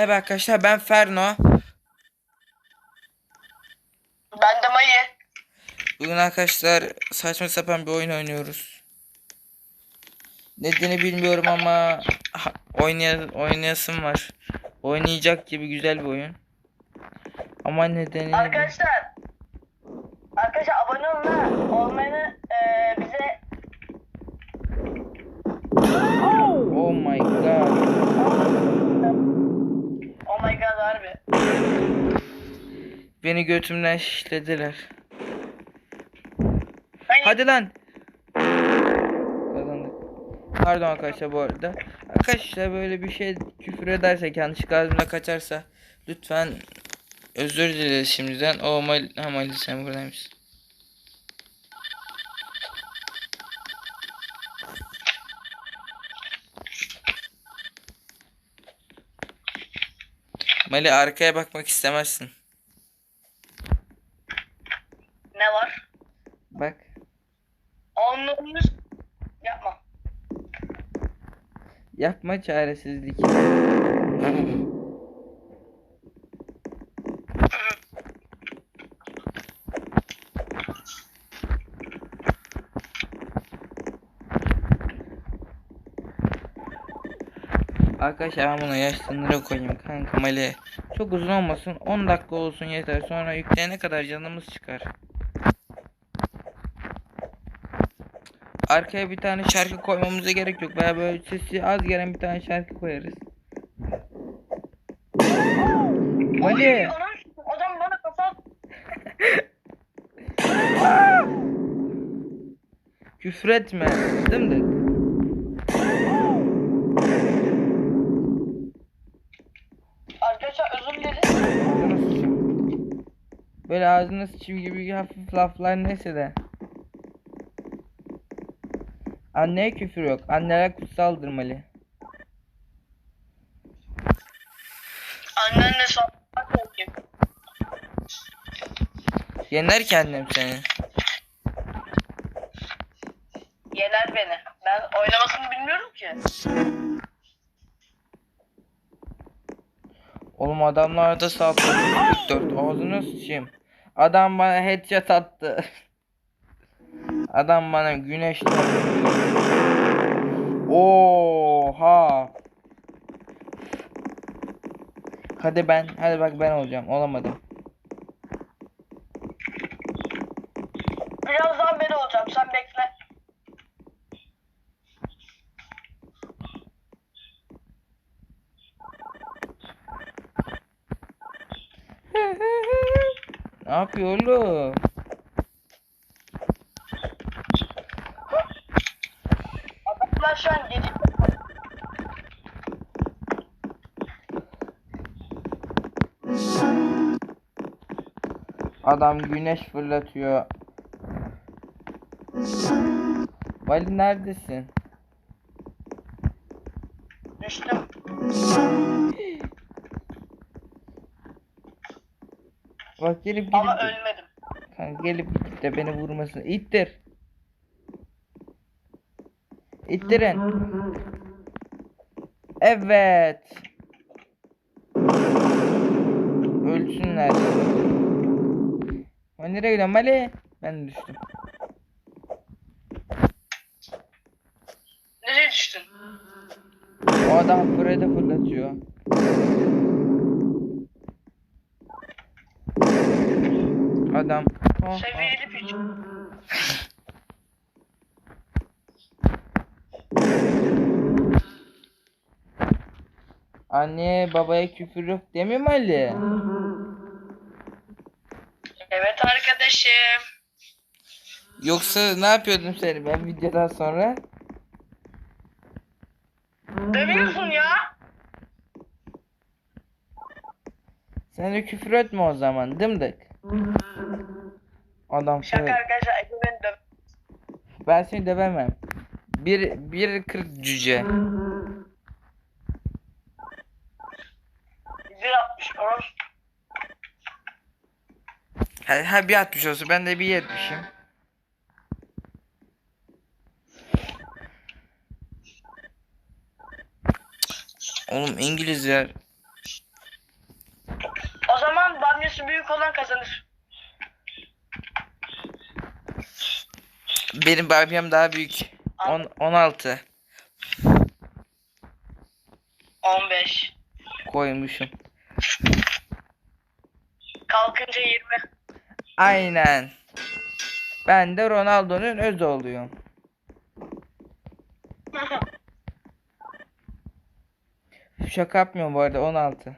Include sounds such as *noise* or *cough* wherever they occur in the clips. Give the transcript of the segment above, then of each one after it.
Evet arkadaşlar ben Ferno. Ben de Mayı. Bugün arkadaşlar saçma sapan bir oyun oynuyoruz. Nedeni bilmiyorum ama oynaya, oynayasım var. Oynayacak gibi güzel bir oyun. Ama nedeni Arkadaşlar. Arkadaşlar abone olun. Olmayanı eee bize Oh my god. Oh my god harbi. Beni götümden şişlediler. Ben Hadi lan. Kazandık. Pardon arkadaşlar bu arada. Arkadaşlar böyle bir şey küfür edersek yanlışlıkla ağzımda kaçarsa lütfen özür dileriz şimdiden. O Mal ha, Mali sen buradaymışsın. Mali arkaya bakmak istemezsin. ne var? Bak. Onluğumuz yapma. Yapma çaresizlik. Arkadaşlar ben buna yaş sınırı koyayım kanka Mali. Çok uzun olmasın 10 dakika olsun yeter sonra yükleyene kadar canımız çıkar. Arkaya bir tane şarkı koymamıza gerek yok. Veya böyle sesi az gelen bir tane şarkı koyarız. Mali. Adam bana kafa Küfür etme. Değil mi? Arkadaşlar özür dileriz. Ağzına sıçayım gibi hafif laflar neyse de. Anneye küfür yok. Anneler kutsaldır Mali. Annenle sohbet yapayım. Yener ki annem seni. Yener beni. Ben oynamasını bilmiyorum ki. Oğlum adamlar da saldırdı 44. Ağzına sıçayım. Adam bana headshot attı. *laughs* Adam bana güneş Oha. Hadi ben, hadi bak ben olacağım. Olamadım. Birazdan ben olacağım. Sen bekle. Ne yapıyor oğlum? Adamlar şu an gece Adam güneş fırlatıyor. Vali neredesin? Bak gelip gidip Ama ölmedim. Kanka gelip de beni vurmasın. İttir. İttirin. Evet. Ölsünler. Ben nereye gidiyorum Ali? Ben düştüm. Nereye düştün? O adam Fred'e fırlatıyor. Adam. Oh, oh. Seviyeli piç. Anne babaya küfür yok demiyor mu Ali? Evet arkadaşım. Yoksa ne yapıyordum seni ben videodan sonra? Demiyorsun ya. Sen de küfür etme o zaman dımdık. Adam Şaka Fred. arkadaşlar. Ege beni döv. Ben seni dövemem. Bir, bir kırk cüce. 1.60 oros. Ha, ha bir 60 olsun ben de bir 70'im. Oğlum İngilizler zaman bamyası büyük olan kazanır. Benim bamyam daha büyük. On, 16 15. koymuşum. Kalkınca 20. Aynen. Ben de Ronaldo'nun öz oluyorum. *laughs* Şaka yapmıyorum bu arada 16.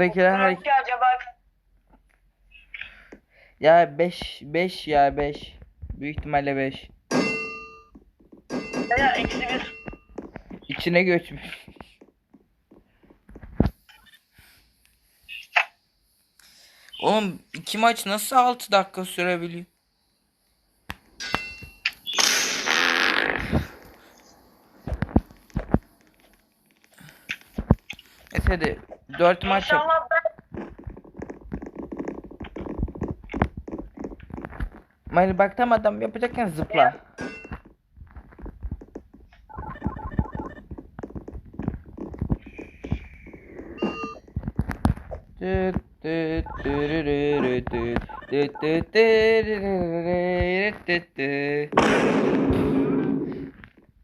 Buradakiler her... Ki acaba Ya 5 5 ya 5. Büyük ihtimalle 5. veya eksi 1. İçine göçmüş. Oğlum iki maç nasıl 6 dakika sürebiliyor? Neyse 4 maç yap. İnşallah ben Mali bak tam adam yapacakken zıpla.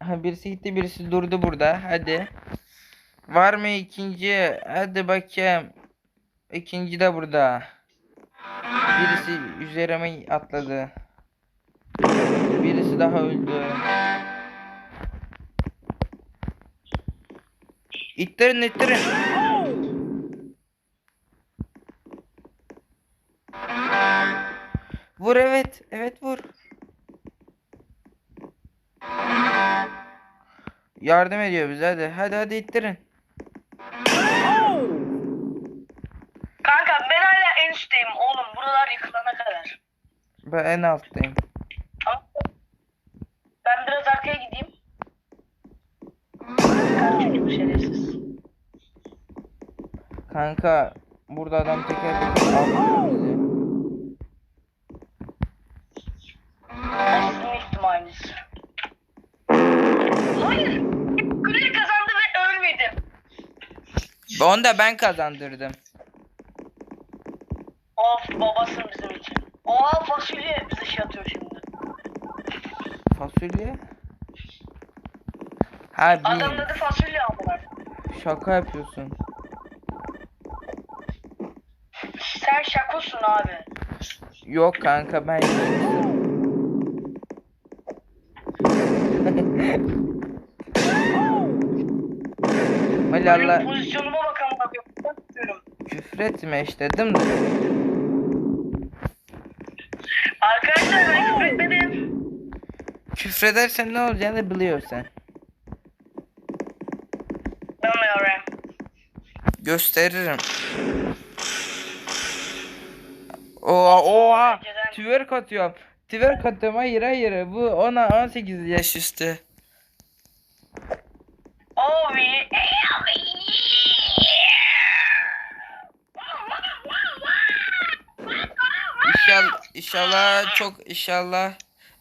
Ha, birisi gitti birisi durdu burada hadi. Var mı ikinci? Hadi bakayım. İkinci de burada. Birisi üzerime atladı. Birisi daha öldü. İttirin ittirin. Vur evet. Evet vur. Yardım ediyor bize hadi. Hadi hadi ittirin. Kanka ben hala en üstteyim oğlum buralar yıkılana kadar. Ben en alttayım. Ben biraz arkaya gideyim. Çünkü bu şerefsiz. Kanka burada adam teker teker alıyor Onu da ben kazandırdım. Of babasın bizim için. Oha fasulye bize şey atıyor şimdi. Fasulye? Ha Adamın bir adı fasulye aldılar. şaka yapıyorsun. Sen şakosun abi. Yok kanka ben. Hay Benim Allah pozisyonuma. Küfretme işte değil mi? Arkadaşlar ben küfür etmedim. Küfredersen ne olacağını biliyorsun. Bilmiyorum. Gösteririm. Oha oha. Önceden- Twerk atıyorum. Twerk atıyorum hayır hayır. Bu ona 18 yaş üstü. İnşallah, çok inşallah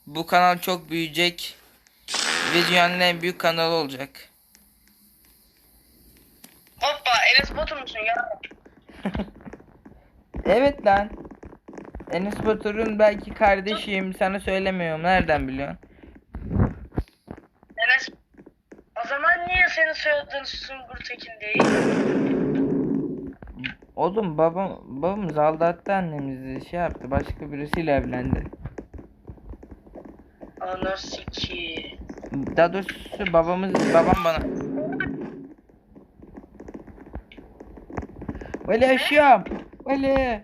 bu kanal çok büyüyecek ve dünyanın en büyük kanalı olacak. Hoppa Enes Batur musun ya? *laughs* Evet lan. Enes Batur'un belki kardeşiyim. Sana söylemiyorum. Nereden biliyorsun? Enes o zaman niye senin soyadın Sungur Tekin değil? Oğlum babam babamız aldattı annemizi. Şey yaptı. Başka birisiyle evlendi. Ana siki. Daha doğrusu babamız babam bana. Veli yaşıyorum. Veli.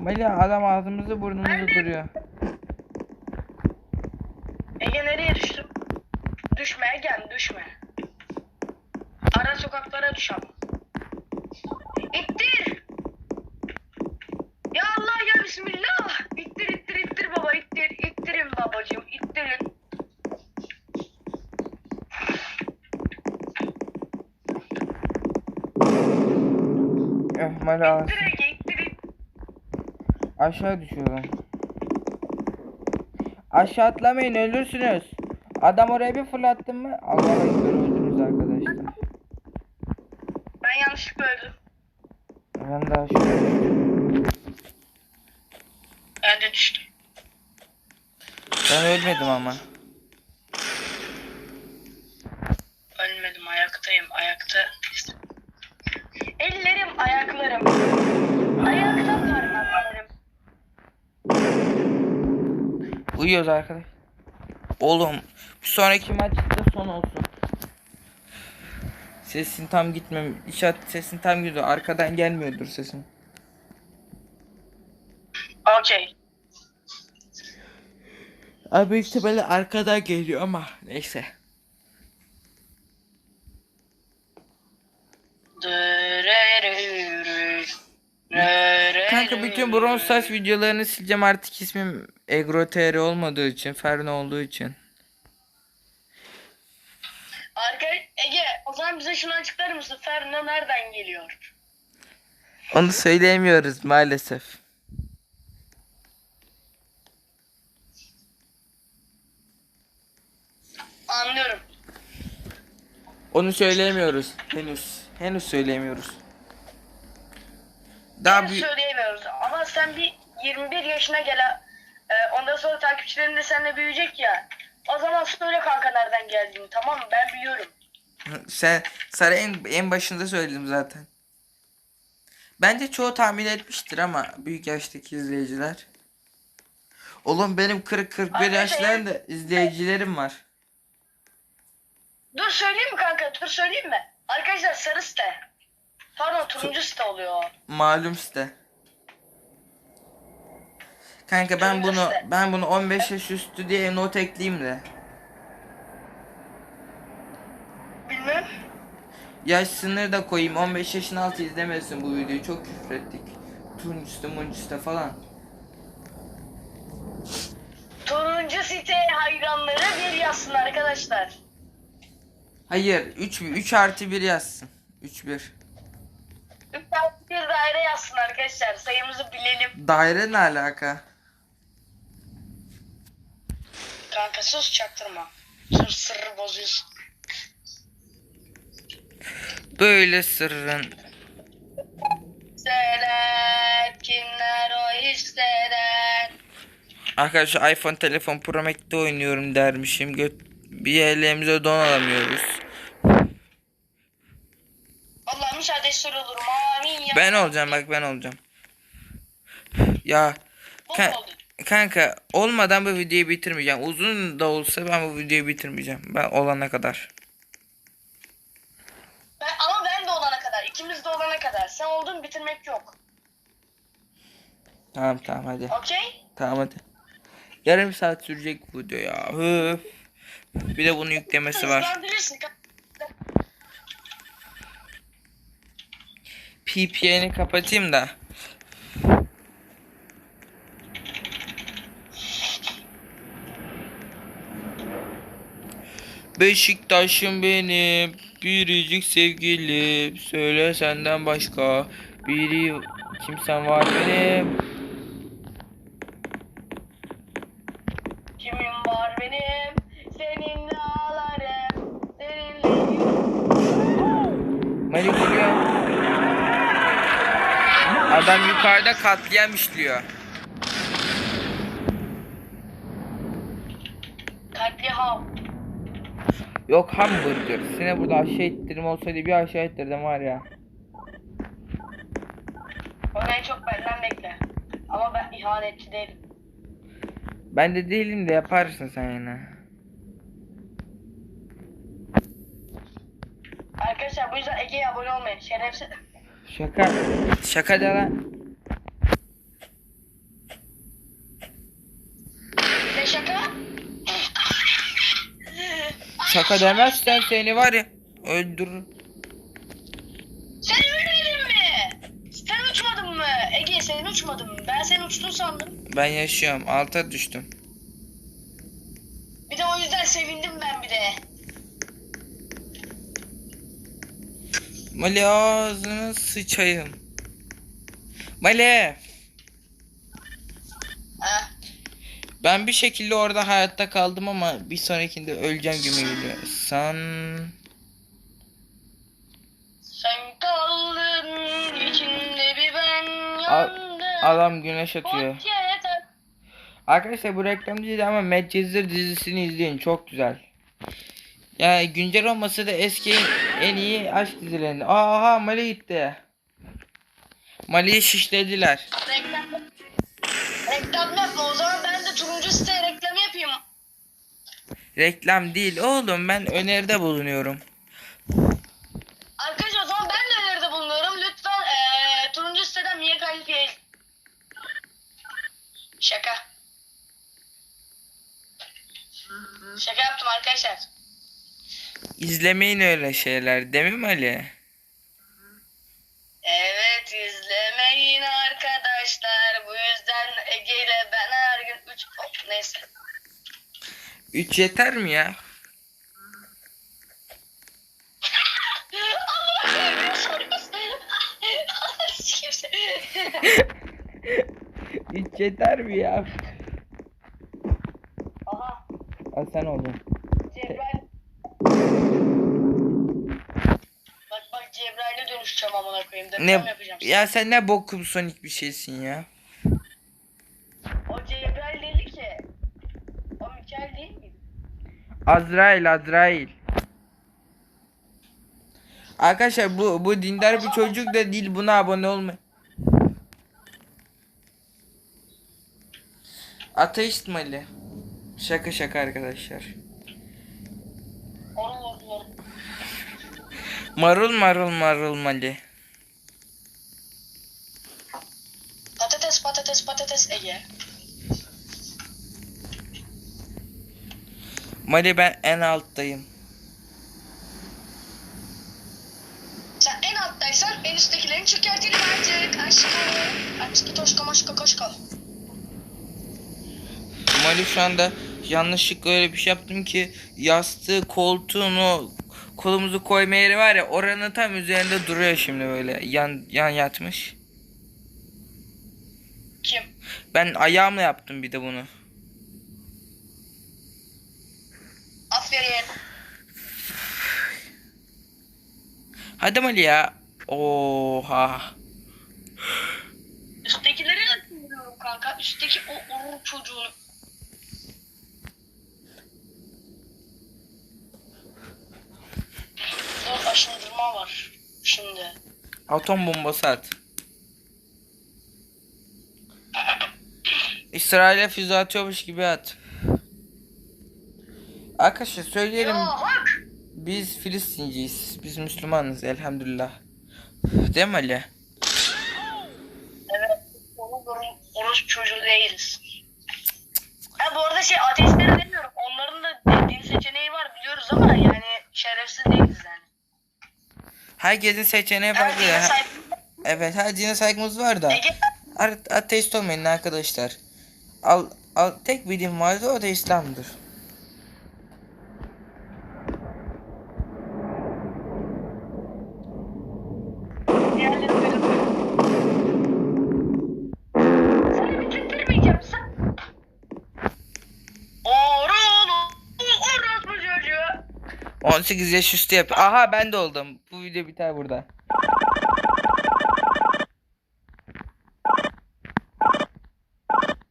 Veli adam ağzımızı burnumuzu kırıyor. Ege nereye düştüm? Düşme Egen düşme. Ara sokaklara düş ama. İttir. Ya Allah ya Bismillah. İttir ittir ittir baba ittir. İttirin babacığım ittirin. Eh Veli ağzı. İttir Ege ittir ittir. Aşağı düşüyorum. Aşağı atlamayın ölürsünüz. Adam oraya bir fırlattın mı? Allah'a öldünüz arkadaşlar. Ben yanlışlıkla öldüm. Ben daha şöyle. Ben de düştüm. Ben ölmedim ama. Ölmedim ayaktayım ayakta. Ellerim ayaklarım. Ayakta parmaklarım. Uyuyoruz arkadaş. Oğlum bir sonraki maç da son olsun. Sesin tam gitmem. İnşaat sesin tam gidiyor. Arkadan gelmiyordur sesin. Okey. Abi büyük ihtimalle arkadan geliyor ama neyse. Kanka bütün Bronze Stars videolarını sileceğim artık ismim EgroTR olmadığı için, Fern olduğu için. Arka Ege o zaman bize şunu açıklar mısın? Ferna nereden geliyor? Onu söyleyemiyoruz maalesef. Anlıyorum. Onu söyleyemiyoruz henüz. Henüz söyleyemiyoruz. Daha Biz büyük söyleyemiyoruz ama sen bir 21 yaşına gel e, ondan sonra takipçilerin de seninle büyüyecek ya. O zaman söyle kanka nereden geldiğini tamam mı? Ben biliyorum. sen sana en en başında söyledim zaten. Bence çoğu tahmin etmiştir ama büyük yaştaki izleyiciler. Oğlum benim 40 41 Arkadaşlar, yaşlarında izleyicilerim var. Dur söyleyeyim mi kanka? Dur söyleyeyim mi? Arkadaşlar sarı site. Pardon turuncu site oluyor o. Malum site. Kanka ben bunu ben bunu 15 yaş üstü diye not ekleyeyim de. Bilmem. Yaş sınırı da koyayım 15 yaşın altı izlemesin bu videoyu çok küfür ettik. Turuncusta muncusta falan. Turuncu site hayranları bir yazsın arkadaşlar. Hayır 3 3 artı 1 yazsın. 3 1. Lütfen bir daire yazsın arkadaşlar. Sayımızı bilelim. Daire ne alaka? Kanka sus çaktırma. Sus sırrı bozuyorsun. Böyle sırrın. Söyler kimler o hisseden. Arkadaşlar iPhone telefon Pro Max'te oynuyorum dermişim. Göt bir elimize don alamıyoruz. Allah'ım inşallah destur olurum. Amin ya. Ben olacağım bak ben olacağım. Ya kan- oldun. Kanka olmadan bu videoyu bitirmeyeceğim. Uzun da olsa ben bu videoyu bitirmeyeceğim. Ben olana kadar. Ben, ama ben de olana kadar. ikimiz de olana kadar. Sen oldun bitirmek yok. Tamam tamam hadi. Okey? Tamam hadi. Yarım saat sürecek bu video ya. Höf. Bir de bunun yüklemesi var. VPN'i kapatayım da. Beşiktaş'ım benim biricik sevgilim söyle senden başka biri kimsen var benim Kimim var benim? Seninle ağlarım. Seninle geliyor Adam yukarıda katliam işliyor katliam. Yok hamburger seni burada aşağı ittirim olsaydı bir aşağı ittirdim var ya Onu en çok benden bekle. Ama ben ihanetçi değilim. Ben de değilim de yaparsın sen yine Arkadaşlar bu yüzden Ege'ye abone olmayın. Şerefsiz. Şaka. Şaka de lan. Ne şaka? Şaka demezsen seni var ya öldürürüm. Sen ölmedin mi? Sen uçmadın mı? Ege sen uçmadın mı? Ben sen uçtun sandım. Ben yaşıyorum. Alta düştüm. Bir de o yüzden sevindim ben bir de. Mali ağzını sıçayım. Mali Ha? Ben bir şekilde orada hayatta kaldım ama bir sonrakinde öleceğim gibi geliyor. San... Sen kaldın içinde bir ben yandım. Adam güneş atıyor. Arkadaşlar bu reklam değil ama Medcezir dizisini izleyin çok güzel. Yani güncel olmasa da eski en iyi aşk dizilerinde. Aha Mali gitti. Mali'yi şişlediler. Reklam. Reklam yapma o zaman ben de turuncu site reklamı yapayım. Reklam değil oğlum ben öneride bulunuyorum. Arkadaşlar o zaman ben de öneride bulunuyorum. Lütfen eee turuncu siteden Mia Khalifi'ye... Şaka. Şaka yaptım arkadaşlar. İzlemeyin öyle şeyler değil mi Mali? Evet izlemeyin arkadaşlar. Bu yüzden Ege ile ben her gün 3 neyse. 3 yeter mi ya? Üç yeter mi ya? Aha Al sen oğlum. Cebrail. Bak bak Cebrail'e dönüşeceğim amına koyayım. Deprem Ne yapacağım. ya sen ne bokum sonik bir şeysin ya. Azrail Azrail. Arkadaşlar bu bu dindar bir çocuk da değil buna abone olma. Ateist Mali. Şaka şaka arkadaşlar. Marul marul marul Mali. Patates patates patates Ege. Mali ben en alttayım. Sen en alttaysan en üsttekilerini çökertelim artık. Aşkım. Aşkı toşka maşka koşka. Mali şu anda yanlışlıkla öyle bir şey yaptım ki yastığı koltuğunu kolumuzu koyma yeri var ya oranın tam üzerinde duruyor şimdi böyle yan yan yatmış. Kim? Ben ayağımla yaptım bir de bunu. Aferin. Hadi Mali ya. Oha. Üsttekileri açıyorum kanka. Üstteki o orul çocuğunu. Dur aşındırma var. Şimdi. Atom bombası at. İsrail'e füze atıyormuş gibi at. Arkadaşlar söyleyelim. Biz Filistinciyiz. Biz Müslümanız elhamdülillah. Değil mi Ali? Evet. Onu durum orospu çocuğu değiliz. Ha bu arada şey ateistleri demiyorum. Onların da din seçeneği var biliyoruz ama yani şerefsiz değiliz yani. Herkesin seçeneği Evet, farklı. ya. saygı- Evet her dine saygımız var da. Ege Ateist olmayın arkadaşlar. Al, al, tek bir din vardı o da İslam'dır. 18 yaş üstü yap. Aha ben de oldum. Bu video biter burada.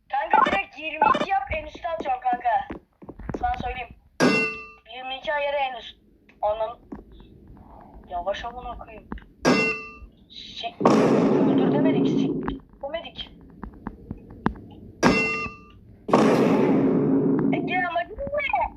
Kanka direkt 22 yap en üstte atacağım kanka. Sana söyleyeyim. 22 ayarı en üst. Anlam. Yavaş amına koyayım. Şey, öldür demedik. Sik demedik. Ege amacın ne?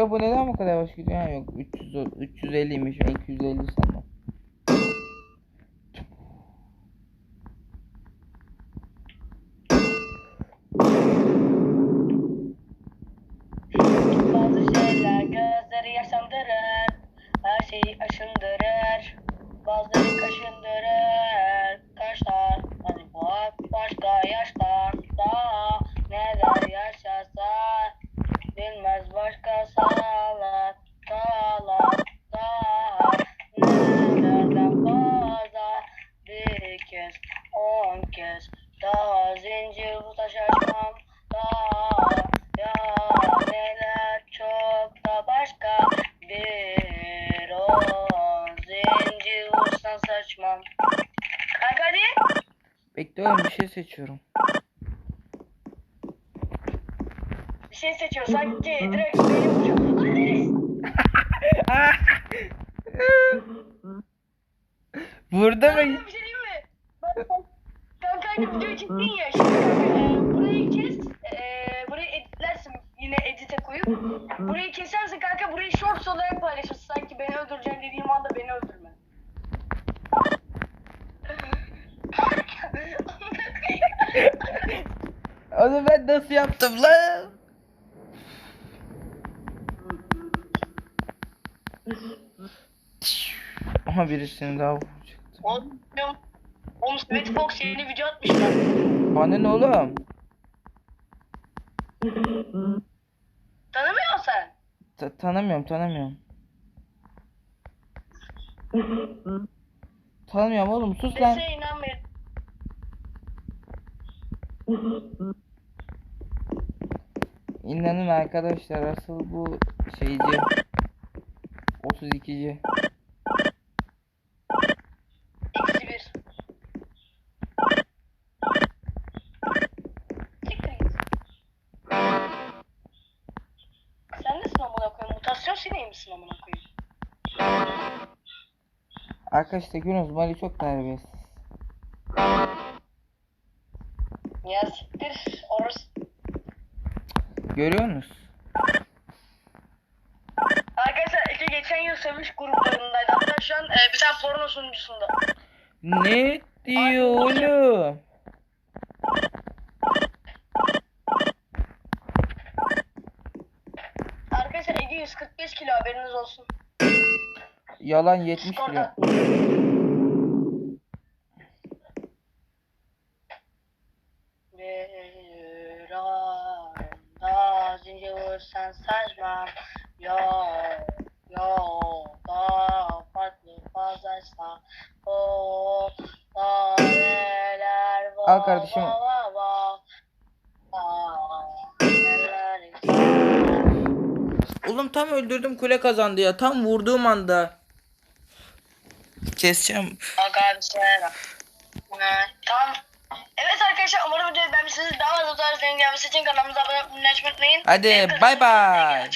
Dur bu neden bu kadar yavaş gidiyor? Ha, yok 300 o- 350'ymiş ben 250 sandım. zincir usta şaşmam daha ya neler çok da başka bir o zincir usta saçmam. Kanka hadi. Bekle bir şey seçiyorum. Bir şey seçiyor sanki direkt beni vuracak. Burada mı? Çektin ya şimdi e, burayı kes e, burayı editlersin yine edite koyup burayı kesersin kanka burayı shorts olarak paylaşırsın sanki beni öldüreceğim dediğim anda beni öldürme. *laughs* Onu ben nasıl yaptım lan? Aha birisini daha vuracaktım. Oğlum, oğlum Sweet Fox yeni video atmış lan. Bana ne oğlum? Tanımıyor sen? Ta- tanımıyorum tanımıyorum. Tanımıyorum oğlum sus lan. Sese inanmayın. İnanın arkadaşlar asıl bu şeyci 32'ci. Misin amına koyayım? Arkadaşlar görüyorsunuz Mali çok terbiyesiz. Ya siktir. Orası. Görüyor musunuz? Arkadaşlar Ege geçen yıl sövüş gruplarındaydı. Hatta şu an e, bir tane porno sunucusunda. Ne diyor oğlum? Arkadaşlar Ege 145 kilo haberiniz olsun. Yalan 70 kilo. Discord'da. Bir anda zincir vursan saçmam Yok yok daha farklı fazlaysa O daha neler var Al kardeşim. va, Oğlum tam öldürdüm kule kazandı ya. Tam vurduğum anda. Keseceğim. Arkadaşlar. Ee, Tamam. Evet arkadaşlar umarım videoyu beğenmişsiniz. Daha fazla tarz gelmesi için kanalımıza abone olmayı unutmayın. Hadi bay bay.